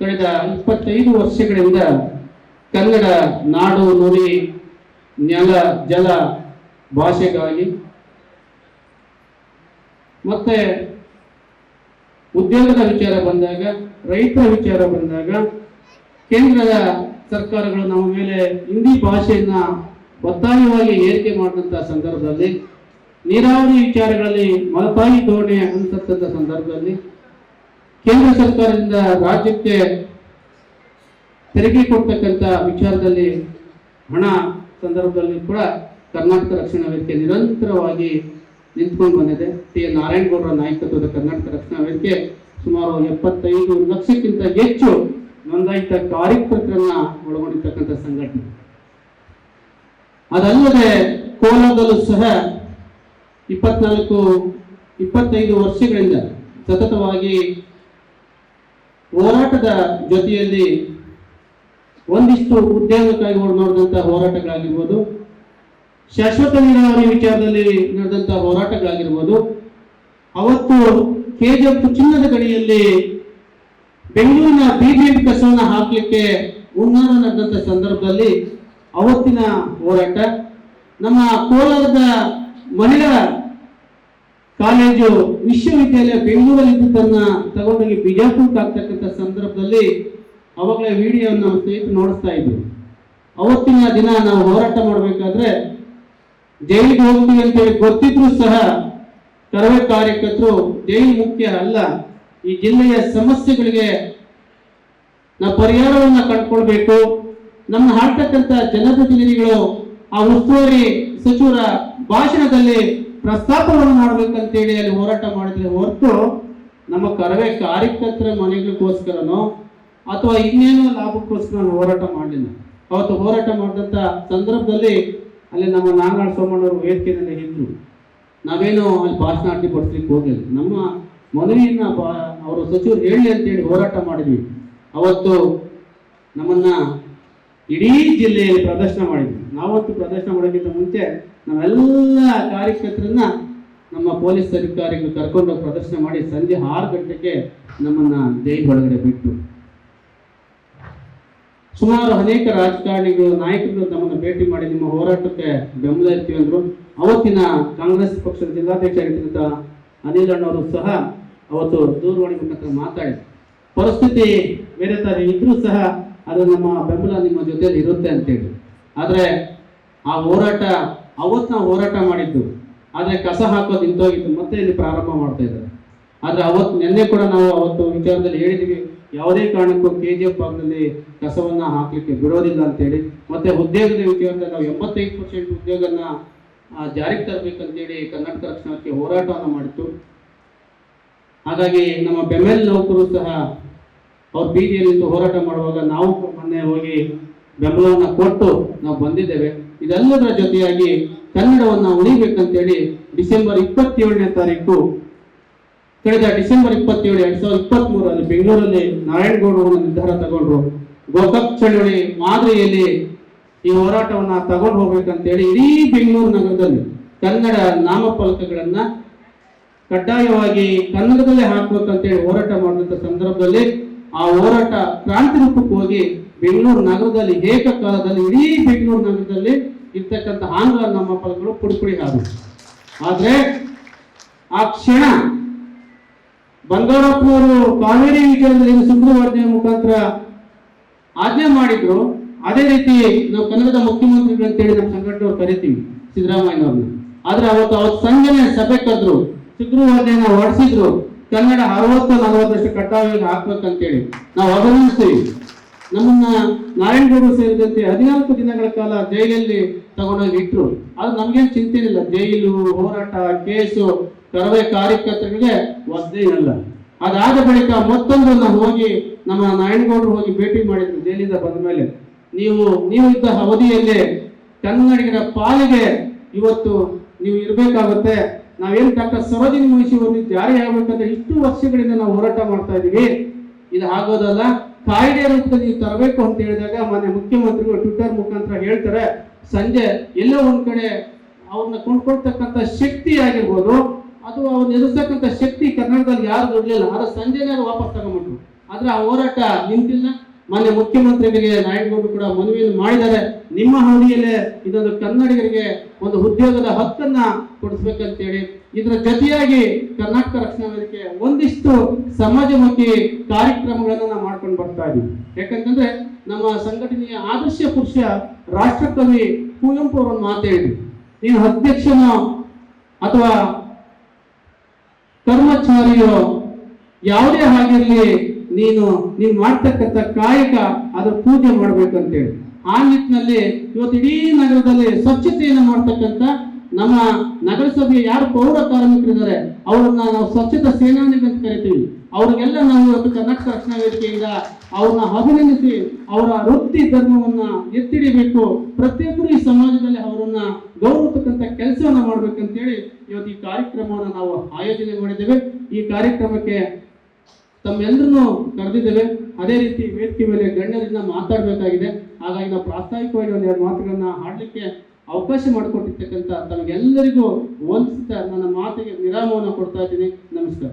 ಕಳೆದ ಇಪ್ಪತ್ತೈದು ವರ್ಷಗಳಿಂದ ಕನ್ನಡ ನಾಡು ನುಡಿ, ನೆಲ, ಜಲ ಭಾಷೆಗಾಗಿ ಮತ್ತೆ ಉದ್ಯೋಗದ ವಿಚಾರ ಬಂದಾಗ, ರೈತರ ವಿಚಾರ ಬಂದಾಗ, ಕೇಂದ್ರದ ಸರ್ಕಾರಗಳು ನಮ್ಮ ಮೇಲೆ ಹಿಂದಿ ಭಾಷೆಯನ್ನ ಒತ್ತಾಯವಾಗಿ ಏರಿಕೆ ಮಾಡಿದಂಥ ಸಂದರ್ಭದಲ್ಲಿ, ನೀರಾವರಿ ವಿಚಾರಗಳಲ್ಲಿ ಮಲತಾಯಿ ಧೋರಣೆ ಅಂತಕ್ಕಂಥ ಸಂದರ್ಭದಲ್ಲಿ ಕೇಂದ್ರ ಸರ್ಕಾರದಿಂದ ರಾಜ್ಯಕ್ಕೆ ತೆರಿಗೆ ಕೊಡ್ತಕ್ಕಂಥ ವಿಚಾರದಲ್ಲಿ ಹಣ ಸಂದರ್ಭದಲ್ಲಿ ಕೂಡ ಕರ್ನಾಟಕ ರಕ್ಷಣಾ ವೇದಿಕೆ ನಿರಂತರವಾಗಿ ನಿಂತ್ಕೊಂಡು ಬಂದಿದೆ. ಟಿ. ಎನ್. ನಾರಾಯಣಗೌಡರ ನಾಯಕತ್ವದ ಕರ್ನಾಟಕ ರಕ್ಷಣಾ ವೇದಿಕೆ ಸುಮಾರು ಎಪ್ಪತ್ತೈದು ಲಕ್ಷಕ್ಕಿಂತ ಹೆಚ್ಚು ನೋಂದಾಯಿತ ಕಾರ್ಯಕರ್ತರನ್ನ ಒಳಗೊಂಡಿರ್ತಕ್ಕಂಥ ಸಂಘಟನೆ. ಅದಲ್ಲದೆ ಕೋಲಾರದಲ್ಲೂ ಸಹ ಇಪ್ಪತ್ನಾಲ್ಕು, ಇಪ್ಪತ್ತೈದು ವರ್ಷಗಳಿಂದ ಸತತವಾಗಿ ಹೋರಾಟದ ಜೊತೆಯಲ್ಲಿ ಒಂದಿಷ್ಟು ಉದ್ಯೋಗಕ್ಕಾಗಿ ನಡೆದಂತಹ ಹೋರಾಟಗಳಾಗಿರ್ಬೋದು, ಶಾಶ್ವತ ನೀರಾವರಿ ವಿಚಾರದಲ್ಲಿ ನಡೆದಂತಹ ಹೋರಾಟಗಳಾಗಿರ್ಬೋದು, ಅವತ್ತು ಕೆಜಿಎಫ್ ಚಿನ್ನದ ಗಡಿಯಲ್ಲಿ ಬೆಂಗಳೂರಿನ ಬಿಬಿಎಂಪಿ ಕಸವನ್ನು ಹಾಕಲಿಕ್ಕೆ ಹುನ್ನಾರ ನಡೆದಂಥ ಸಂದರ್ಭದಲ್ಲಿ ಅವತ್ತಿನ ಹೋರಾಟ. ನಮ್ಮ ಕೋಲಾರದ ಮಹಿಳಾ ಕಾಲೇಜು ವಿಶ್ವವಿದ್ಯಾಲಯ ಬೆಂಗಳೂರಲ್ಲಿ ತನ್ನ ತಗೊಂಡೋಗಿ ಬಿಜಾಪುರಕ್ಕೆ ಆಗ್ತಕ್ಕಂಥ ಸಂದರ್ಭದಲ್ಲಿ ಅವಾಗಲೇ ವಿಡಿಯೋ ನಮ್ಮ ಸ್ನೇಹಿತರು ನೋಡಿಸ್ತಾ ಇದ್ವಿ ಅವತ್ತಿನ ದಿನ ನಾವು ಹೋರಾಟ ಮಾಡಬೇಕಾದ್ರೆ ಜೈಲಿಗೆ ಹೋಗ್ತೀವಿ ಅಂತೇಳಿ ಗೊತ್ತಿದ್ರು ಸಹ ಕರವೇ ಕಾರ್ಯಕರ್ತರು ಜೈಲು ಮುಖ್ಯ ಅಲ್ಲ, ಈ ಜಿಲ್ಲೆಯ ಸಮಸ್ಯೆಗಳಿಗೆ ನಾವು ಪರಿಹಾರವನ್ನು ಕಂಡುಕೊಳ್ಬೇಕು. ನಮ್ಮ ಹಾಡ್ತಕ್ಕಂಥ ಜನಪ್ರತಿನಿಧಿಗಳು ಆ ಉಸ್ತುವಾರಿ ಸಚಿವರ ಭಾಷಣದಲ್ಲಿ ಪ್ರಸ್ತಾಪವನ್ನು ಮಾಡಬೇಕಂತೇಳಿ ಅಲ್ಲಿ ಹೋರಾಟ ಮಾಡಿದ್ರೆ ಹೊರತು ನಮ್ಮ ಕರವೇ ಕಾರ್ಯಕರ್ತರ ಮನೆಗಳಿಗೋಸ್ಕರನೋ ಅಥವಾ ಇನ್ನೇನೋ ಲಾಭಕ್ಕೋಸ್ಕರ ಹೋರಾಟ ಮಾಡಲಿಲ್ಲ. ಅವತ್ತು ಹೋರಾಟ ಮಾಡಿದಂಥ ಸಂದರ್ಭದಲ್ಲಿ ಅಲ್ಲಿ ನಮ್ಮ ನಾಗಾಳ್ ಸೋಮಣ್ಣವರು ವೇದಿಕೆಯಲ್ಲಿ ಇದ್ರು. ನಾವೇನು ಅಲ್ಲಿ ಭಾಷಣ ಅಡ್ಡಿ ಪಡಿಸ್ಲಿಕ್ಕೆ ಹೋಗಲಿಲ್ಲ. ನಮ್ಮ ಮನವಿಯನ್ನ ಅವರು ಸಚಿವರು ಹೇಳಿ ಅಂತೇಳಿ ಹೋರಾಟ ಮಾಡಿದ್ವಿ. ಅವತ್ತು ನಮ್ಮನ್ನ ಇಡೀ ಜಿಲ್ಲೆಯಲ್ಲಿ ಪ್ರದರ್ಶನ ಮಾಡಿದ್ವಿ. ನಾವತ್ತು ಪ್ರದರ್ಶನ ಮಾಡೋಕ್ಕಿಂತ ಮುಂಚೆ ನಾವೆಲ್ಲ ಕಾರ್ಯಕರ್ತರನ್ನ ನಮ್ಮ ಪೊಲೀಸ್ ಅಧಿಕಾರಿಗಳು ಕರ್ಕೊಂಡು ಪ್ರದರ್ಶನ ಮಾಡಿ ಸಂಜೆ ಆರು ಗಂಟೆಗೆ ನಮ್ಮನ್ನ ದೇಹಿ ಒಳಗಡೆ ಬಿಟ್ಟು ಸುಮಾರು ಅನೇಕ ರಾಜಕಾರಣಿಗಳು ನಾಯಕರು ನಮ್ಮನ್ನ ಭೇಟಿ ಮಾಡಿ ನಿಮ್ಮ ಹೋರಾಟಕ್ಕೆ ಬೆಂಬಲ ಇರ್ತೀವಿ ಅಂದ್ರು. ಅವತ್ತಿನ ಕಾಂಗ್ರೆಸ್ ಪಕ್ಷದ ಜಿಲ್ಲಾಧ್ಯಕ್ಷ ಆಗಿರ್ತಕ್ಕಂಥ ಅನಿಲ್ ಅಣ್ಣವರು ಸಹ ಅವತ್ತು ದೂರವಾಣಿ ಮುಖಾಂತರ ಮಾತಾಡಿದ್ರು ಪರಿಸ್ಥಿತಿ ಬೇರೆ ತರ ಇದ್ರೂ ಸಹ ಅದು ನಮ್ಮ ಬೆಂಬಲ ನಿಮ್ಮ ಜೊತೆಯಲ್ಲಿ ಇರುತ್ತೆ ಅಂತೇಳಿ. ಆದರೆ ಆ ಹೋರಾಟ ಅವತ್ತು ನಾವು ಹೋರಾಟ ಮಾಡಿದ್ದು. ಆದರೆ ಕಸ ಹಾಕೋದು ನಿಂತೋಗಿದ್ದು ಮತ್ತೆ ಇಲ್ಲಿ ಪ್ರಾರಂಭ ಮಾಡ್ತಾ ಇದ್ದಾರೆ. ಆದರೆ ಅವತ್ತು ನಿನ್ನೆ ಕೂಡ ನಾವು ಅವತ್ತು ವಿಚಾರದಲ್ಲಿ ಹೇಳಿದ್ದೀವಿ ಯಾವುದೇ ಕಾರಣಕ್ಕೂ ಕೆ ಜಿ ಎಫ್ ಭಾಗದಲ್ಲಿ ಕಸವನ್ನು ಹಾಕಲಿಕ್ಕೆ ಬಿಡೋದಿಲ್ಲ ಅಂತೇಳಿ. ಮತ್ತೆ ಉದ್ಯೋಗದ ವಿಚಾರದಲ್ಲಿ ನಾವು ಎಂಬತ್ತೈದು ಪರ್ಸೆಂಟ್ ಉದ್ಯೋಗನ ಜಾರಿಗೆ ತರಬೇಕಂತೇಳಿ ಕರ್ನಾಟಕ ರಕ್ಷಣಕ್ಕೆ ಹೋರಾಟವನ್ನು ಮಾಡಿತ್ತು ಹಾಗಾಗಿ ನಮ್ಮ ಬೆಮೆಲ್ ನೌಕರು ಸಹ ಅವ್ರ ಬೀದಿಯಲ್ಲಿ ಹೋರಾಟ ಮಾಡುವಾಗ ನಾವು ಮೊನ್ನೆ ಹೋಗಿ ಬೆಂಬಲವನ್ನು ಕೊಟ್ಟು ನಾವು ಬಂದಿದ್ದೇವೆ. ಇದೆಲ್ಲದರ ಜೊತೆಯಾಗಿ ಕನ್ನಡವನ್ನು ಉಳಿಬೇಕಂತೇಳಿ ಡಿಸೆಂಬರ್ ಇಪ್ಪತ್ತೇಳನೇ ತಾರೀಕು, ಕಳೆದ ಡಿಸೆಂಬರ್ ಇಪ್ಪತ್ತೇಳು ಎರಡ್ ಸಾವಿರದ ಇಪ್ಪತ್ತ್ ಬೆಂಗಳೂರಲ್ಲಿ ನಾರಾಯಣಗೌಡರು ನಿರ್ಧಾರ ತಗೊಂಡ್ರು. ಗೋಕಾಕ್ ಚಳವಳಿ ಮಾದರಿಯಲ್ಲಿ ಈ ಹೋರಾಟವನ್ನ ತಗೊಂಡು ಹೋಗ್ಬೇಕಂತೇಳಿ ಇಡೀ ಬೆಂಗಳೂರು ನಗರದಲ್ಲಿ ಕನ್ನಡ ನಾಮಫಲಕಗಳನ್ನ ಕಡ್ಡಾಯವಾಗಿ ಕನ್ನಡದಲ್ಲೇ ಹಾಕ್ಬೇಕಂತೇಳಿ ಹೋರಾಟ ಮಾಡಿದಂಥ ಸಂದರ್ಭದಲ್ಲಿ ಆ ಹೋರಾಟ ಕ್ರಾಂತಿ ರೂಪಕ್ಕೆ ಹೋಗಿ ಬೆಂಗಳೂರು ನಗರದಲ್ಲಿ ಏಕಕಾಲದಲ್ಲಿ ಇಡೀ ಬೆಂಗಳೂರು ನಗರದಲ್ಲಿ ಇರ್ತಕ್ಕಂಥ ಆಂಗ್ಲ ನಮ್ಮ ಪದಗಳು ಪುಡಿಪುಡಿ ಆದವು ಆದರೆ ಆ ಕ್ಷಣ ಬಂಗಾರಪ್ಪನವರು ಕಾವೇರಿ ವಿಚಾರದಲ್ಲಿ ಸುಗ್ರೀವಾಜ್ಞೆ ಮುಖಾಂತರ ಆಜ್ಞೆ ಮಾಡಿದ್ರು, ಅದೇ ರೀತಿ ನಾವು ಕನ್ನಡದ ಮುಖ್ಯಮಂತ್ರಿಗಳು ಅಂತೇಳಿ ನಮ್ಮ ಸಂಘಟನೆಯವ್ರು ಕರಿತೀವಿ ಸಿದ್ದರಾಮಯ್ಯನವ್ರನ್ನ. ಆದ್ರೆ ಅವತ್ತು ಅವತ್ತು ಸಂಜೆನೆ ಸಭೆ ಕರೆದ್ರು ಸುಗ್ರೀವಾಜ್ಞೆನ ಹೊರಡಿಸಿದ್ರು. ಕನ್ನಡ ಅರವತ್ತು ನಲವತ್ತಷ್ಟು ಕಡ್ಡಾಯವಾಗಿ ಹಾಕ್ಬೇಕಂತೇಳಿ ನಾವು ಅಭಿನಂದಿಸ್ತೀವಿ. ನಮ್ಮನ್ನ ನಾರಾಯಣಗೌಡರು ಸೇರಿದಂತೆ ಹದಿನಾಲ್ಕು ದಿನಗಳ ಕಾಲ ಜೈಲಲ್ಲಿ ತಗೊಂಡೋಗಿ ಇಟ್ರು. ಅದು ನಮ್ಗೇನು ಚಿಂತೆ ಇಲ್ಲ. ಜೈಲು, ಹೋರಾಟ, ಕೇಸು, ಕರವೇ ಕಾರ್ಯಕರ್ತರಿಗೆ ಒದ್ದೇ ಇರಲ್ಲ ಅದಾದ ಬಳಿಕ ಮತ್ತೊಂದು ನಾವು ಹೋಗಿ ನಮ್ಮ ನಾರಾಯಣಗೌಡರು ಹೋಗಿ ಭೇಟಿ ಮಾಡಿದ್ರು ಜೈಲಿಂದ ಬಂದ ಮೇಲೆ. ನೀವು ನೀವು ಇದ್ದ ಅವಧಿಯಲ್ಲೇ ಕನ್ನಡಿಗರ ಪಾಲಿಗೆ ಇವತ್ತು ನೀವು ಇರಬೇಕಾಗುತ್ತೆ. ನಾವೇನು ಡಾಕ್ಟರ್ ಸರೋಜಿನಿ ಮಹಿಷಿ ಅವರು ಜಾರಿ ಆಗ್ಬೇಕಂದ್ರೆ ಇಷ್ಟು ವರ್ಷಗಳಿಂದ ನಾವು ಹೋರಾಟ ಮಾಡ್ತಾ ಇದ್ದೀವಿ. ಇದು ಆಗೋದಲ್ಲ. ಕಾಯ್ದೆ ರೂಪದಲ್ಲಿ ತರಬೇಕು ಅಂತ ಹೇಳಿದಾಗ ಮಾನ್ಯ ಮುಖ್ಯಮಂತ್ರಿಗಳು ಟ್ವಿಟರ್ ಮುಖಾಂತರ ಹೇಳ್ತಾರೆ. ಸಂಜೆ ಎಲ್ಲೋ ಒಂದ್ ಕಡೆ ಅವ್ರನ್ನ ಕೊಂಡ್ಕೊಳ್ತಕ್ಕಂಥ ಶಕ್ತಿ ಆಗಿರ್ಬೋದು. ಅದು ಅವ್ರನ್ನ ಎದುರಿಸ್ತಕ್ಕಂಥ ಶಕ್ತಿ ಕರ್ನಾಟಕದಲ್ಲಿ ಯಾರು ದೊಡ್ಡಲಿಲ್ಲ ಆದ್ರೆ ಸಂಜೆನೇ ವಾಪಸ್ ತಗೊಂಡ್ಬಿಟ್ರು. ಆದ್ರೆ ಆ ಹೋರಾಟ ನಿಂತಿಲ್ಲ. ಮಾನ್ಯ ಮುಖ್ಯಮಂತ್ರಿಗಳಿಗೆ ನಾಯಕರು ಕೂಡ ಮನವಿಯನ್ನು ಮಾಡಿದ್ದಾರೆ. ನಿಮ್ಮ ಹಾದಿಯಲ್ಲೇ ಇದೊಂದು ಕನ್ನಡಿಗರಿಗೆ ಒಂದು ಉದ್ಯೋಗದ ಹಕ್ಕನ್ನ ಕೊಡಿಸ್ಬೇಕಂತೇಳಿ ಇದರ ಜೊತೆಯಾಗಿ ಕರ್ನಾಟಕ ರಕ್ಷಣಾ ವೇದಿಕೆ ಒಂದಿಷ್ಟು ಸಮಾಜಮುಖಿ ಕಾರ್ಯಕ್ರಮಗಳನ್ನು ನಾವು ಮಾಡ್ಕೊಂಡು ಬರ್ತಾ ಇದ್ದೀವಿ ಯಾಕಂತಂದ್ರೆ ನಮ್ಮ ಸಂಘಟನೆಯ ಆದರ್ಶ ಪುರುಷ ರಾಷ್ಟ್ರಕವಿ ಕುವೆಂಪು ಅವರನ್ನು ಮಾತೇಳಿ ನೀನು ಅಧ್ಯಕ್ಷನೋ ಅಥವಾ ಕರ್ಮಚಾರಿಯೋ, ಯಾವುದೇ ಆಗಿರಲಿ ನೀನು ನೀನು ಮಾಡ್ತಕ್ಕಂಥ ಕಾಯಕ ಅದ್ರ ಪೂಜೆ ಮಾಡ್ಬೇಕಂತೇಳಿ. ಆ ನಿಟ್ಟಿನಲ್ಲಿ ಇವತ್ತು ಇಡೀ ನಗರದಲ್ಲಿ ಸ್ವಚ್ಛತೆಯನ್ನು ಮಾಡ್ತಕ್ಕಂಥ ನಮ್ಮ ನಗರಸಭೆಯ ಯಾರು ಪೌರ ಕಾರ್ಮಿಕರಿದ್ದಾರೆ, ಅವರನ್ನ ನಾವು ಸ್ವಚ್ಛತಾ ಸೇನಾನಿಗೆ ಅಂತ ಕರಿತೀವಿ. ಅವ್ರಿಗೆಲ್ಲ ನಾವು ಇವತ್ತು ಕನ್ನಡ ರಕ್ಷಣಾ ವೇದಿಕೆಯಿಂದ ಅವ್ರನ್ನ ಅಭಿನಂದಿಸಿ ಅವರ ವೃತ್ತಿ ಧರ್ಮವನ್ನ ಎತ್ತಿಡಿಬೇಕು. ಪ್ರತಿಯೊಬ್ಬರು ಈ ಸಮಾಜದಲ್ಲಿ ಅವರನ್ನ ಗೌರವತಕ್ಕಂಥ ಕೆಲಸವನ್ನ ಮಾಡ್ಬೇಕಂತೇಳಿ ಇವತ್ತು ಈ ಕಾರ್ಯಕ್ರಮವನ್ನು ನಾವು ಆಯೋಜನೆ ಮಾಡಿದ್ದೇವೆ. ಈ ಕಾರ್ಯಕ್ರಮಕ್ಕೆ ತಮ್ಮೆಲ್ಲರನ್ನು ಕರೆದಿದ್ದೇವೆ. ಅದೇ ರೀತಿ ವೇದಿಕೆ ಮೇಲೆ ಗಣ್ಯರಿಂದ ಮಾತಾಡಬೇಕಾಗಿದೆ. ಹಾಗಾಗಿ ನಾವು ಪ್ರಾಸ್ತಾವಿಕವಾಗಿ ಒಂದೆರಡು ಮಾತುಗಳನ್ನ ಹಾಡಲಿಕ್ಕೆ ಅವಕಾಶ ಮಾಡಿಕೊಟ್ಟಿರ್ತಕ್ಕಂಥ ತಮಗೆಲ್ಲರಿಗೂ ವಂದಿಸುತ್ತಾ ನನ್ನ ಮಾತಿಗೆ ವಿರಾಮವನ್ನು ಕೊಡ್ತಾ ಇದ್ದೀನಿ. ನಮಸ್ಕಾರ.